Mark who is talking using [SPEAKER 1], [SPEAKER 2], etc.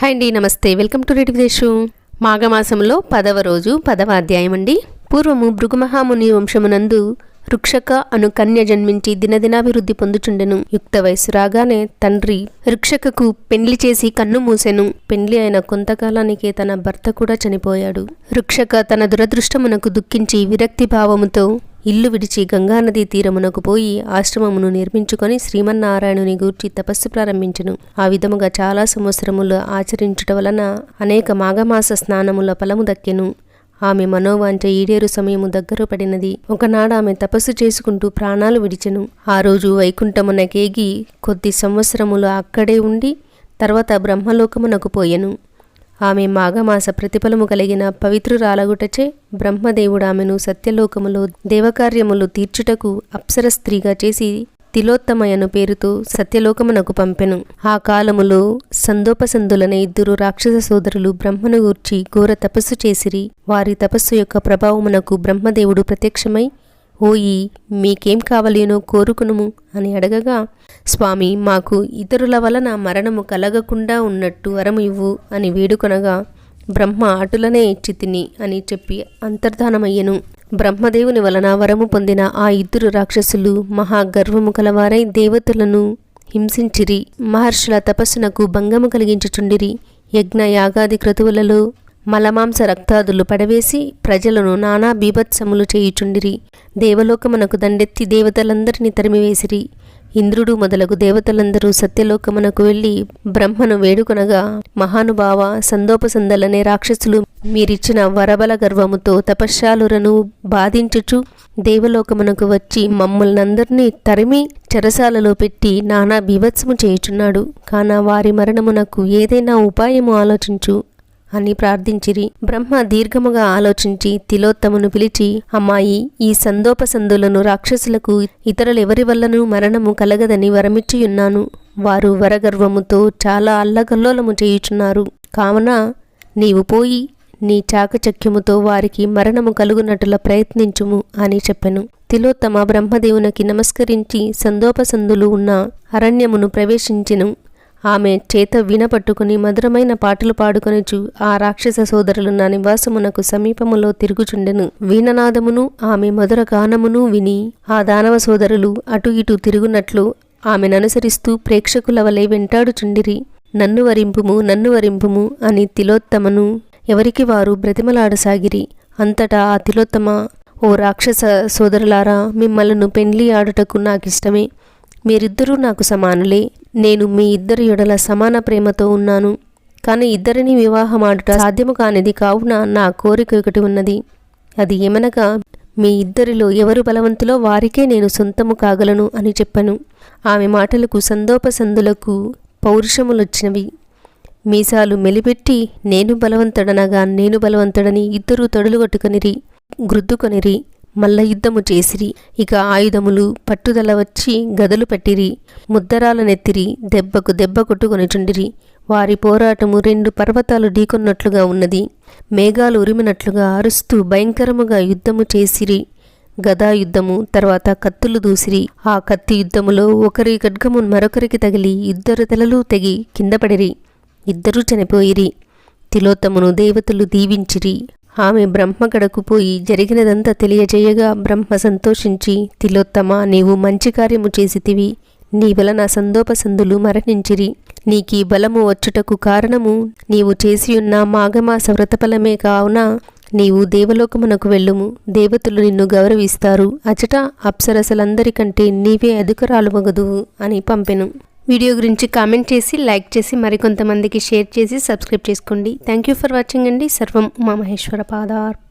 [SPEAKER 1] Hi అండి నమస్తే. Welcome to Reddy విదేశు మాఘమాసంలో పదవ రోజు పదవ అధ్యాయం అండి. పూర్వము భృగుమహాముని వంశమునందు రుక్షక అను కన్య జన్మించి దినదినాభివృద్ధి పొందుచుండెను. యుక్త వయసు రాగానే తండ్రి రుక్షకకు పెండ్లి చేసి కన్ను మూసెను. పెండ్లి అయిన కొంతకాలానికే తన భర్త కూడా చనిపోయాడు. రుక్షక తన దురదృష్టమునకు దుఃఖించి విరక్తి భావముతో ఇల్లు విడిచి గంగానదీ తీరమునకు పోయి ఆశ్రమమును నిర్మించుకొని శ్రీమన్నారాయణుని గూర్చి తపస్సు ప్రారంభించును. ఆ విధముగా చాలా సంవత్సరములు ఆచరించుట వలన అనేక మాఘమాస స్నానముల ఫలము దక్కెను. ఆమె మనోవాంఛ ఈడేరు సమయము దగ్గర పడినది. ఒకనాడు ఆమె తపస్సు చేసుకుంటూ ప్రాణాలు విడిచెను. ఆ రోజు వైకుంఠమునకేగి కొద్ది సంవత్సరములు అక్కడే ఉండి తర్వాత బ్రహ్మలోకమునకు పోయెను. ఆమె మాఘమాస ప్రతిఫలము కలిగిన పవిత్రురాలగుటచే బ్రహ్మదేవుడు ఆమెను సత్యలోకములో దేవకార్యములు తీర్చుటకు అప్సర స్త్రీగా చేసి తిలోత్తమయను పేరుతో సత్యలోకమునకు పంపెను. ఆ కాలములో సందోపసందులనే ఇద్దరు రాక్షస సోదరులు బ్రహ్మను గూర్చి ఘోర తపస్సు చేసిరి. వారి తపస్సు యొక్క ప్రభావమునకు బ్రహ్మదేవుడు ప్రత్యక్షమై ఓయి మీకేం కావలేనో కోరుకునుము అని అడగగా స్వామి మాకు ఇతరుల వలన మరణము కలగకుండా ఉన్నట్టు వరము ఇవ్వు అని వేడుకొనగా బ్రహ్మ అటులనే ఇచ్చి తిని అని చెప్పి అంతర్ధానమయ్యను. బ్రహ్మదేవుని వలన వరము పొందిన ఆ ఇద్దరు రాక్షసులు మహాగర్వము కలవారై దేవతలను హింసించిరి. మహర్షుల తపస్సునకు భంగము కలిగించుచుండిరి. యజ్ఞ యాగాది క్రతువులలో మలమాంస రక్తాదులు పడవేసి ప్రజలను నానా బీభత్సములు చేయుచుండిరి. దేవలోకమునకు దండెత్తి దేవతలందరినీ తరిమివేసిరి. ఇంద్రుడు మొదలగు దేవతలందరూ సత్యలోకమునకు వెళ్ళి బ్రహ్మను వేడుకొనగా మహానుభావ సందోపసందలనే రాక్షసులు మీరిచ్చిన వరబల గర్వముతో తపశ్శాలురను బాధించుచు దేవలోకమునకు వచ్చి మమ్మల్నందరినీ తరిమి చెరసాలలో పెట్టి నానా బీభత్సము చేయుచున్నాడు. కాన వారి మరణమునకు ఏదైనా ఉపాయము ఆలోచించు. అని ప్రార్థించిరి. బ్రహ్మ దీర్ఘముగా ఆలోచించి తిలోత్తమును పిలిచి అమ్మాయి ఈ సందోపసందులను రాక్షసులకు ఇతరులెవరి వల్లనూ మరణము కలగదని వరమిచ్చియున్నాను. వారు వరగర్వముతో చాలా అల్లగల్లోలము చేయుచున్నారు. కావున నీవు పోయి నీ చాకచక్యముతో వారికి మరణము కలుగునట్ల ప్రయత్నించుము అని చెప్పెను. తిలోత్తమ బ్రహ్మదేవునికి నమస్కరించి సందోపసందులు ఉన్న అరణ్యమును ప్రవేశించెను. ఆమె చేత వినపట్టుకుని మధురమైన పాటలు పాడుకొనిచు ఆ రాక్షస సోదరులు నా నివాసమునకు సమీపములో తిరుగుచుండెను. వీణనాదమును ఆమె మధుర గానమును విని ఆ దానవ సోదరులు అటు ఇటు తిరుగునట్లు ఆమెననుసరిస్తూ ప్రేక్షకుల వలె వెంటాడుచుండిరి. నన్ను వరింపుము నన్ను వరింపుము అని తిలోత్తమను ఎవరికి వారు బ్రతిమలాడసాగిరి. అంతటా ఆ తిలోత్తమ ఓ రాక్షస సోదరులారా మిమ్మలను పెండ్లి ఆడుటకు నాకిష్టమే. మీరిద్దరూ నాకు సమానులే. నేను మీ ఇద్దరి యొడల సమాన ప్రేమతో ఉన్నాను. కానీ ఇద్దరిని వివాహమాడుట సాధ్యము కానిది కావున నా కోరిక ఒకటి ఉన్నది. అది ఏమనగా మీ ఇద్దరిలో ఎవరు బలవంతులో వారికే నేను సొంతము కాగలను అని చెప్పను. ఆమె మాటలకు సందోపసందులకు పౌరుషములొచ్చినవి. మీసాలు మెలిపెట్టి నేను బలవంతుడనగా నేను బలవంతుడని ఇద్దరూ తొడులుగొట్టుకొనిరి గ్రుద్దుకొనిరి మల్ల యుద్ధము చేసిరి. ఇక ఆయుధములు పట్టుదల వచ్చి గదలు పట్టిరి. ముద్దరాల నెత్తిరి దెబ్బకు దెబ్బ కొట్టుకొనిచుండిరి. వారి పోరాటము రెండు పర్వతాలు ఢీకొన్నట్లుగా ఉన్నది. మేఘాలు ఉరిమినట్లుగా అరుస్తూ భయంకరముగా యుద్ధము చేసిరి. గదా యుద్ధము తర్వాత కత్తులు దూసిరి. ఆ కత్తి యుద్ధములో ఒకరి ఖడ్గము మరొకరికి తగిలి ఇద్దరు తలలు తెగి కిందపడిరి ఇద్దరూ చనిపోయిరి. తిలోత్తమును దేవతలు దీవించిరి. ఆమె బ్రహ్మగడకు పోయి జరిగినదంతా తెలియజేయగా బ్రహ్మ సంతోషించి తిలోత్తమ నీవు మంచి కార్యము చేసితివి. నీ వలన సందోపసందులు మరణించిరి. నీకీ బలము వచ్చుటకు కారణము నీవు చేసియున్న మాఘమాస వ్రతఫలమే కావున నీవు దేవలోకమునకు వెళ్ళుము. దేవతలు నిన్ను గౌరవిస్తారు. అచట అప్సరసలందరికంటే నీవే అధికరాలు మగదువు అని పంపెను. వీడియో గురించి కామెంట్ చేసి లైక్ చేసి మరికొంతమందికి షేర్ చేసి సబ్స్క్రైబ్ చేసుకోండి. థ్యాంక్ యూ ఫర్ వాచింగ్ అండి. సర్వం ఉమామహేశ్వర పాదార్పణ